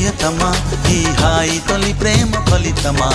ప్రియతమా ఈ హాయి తొలి ప్రేమ ఫలితమా?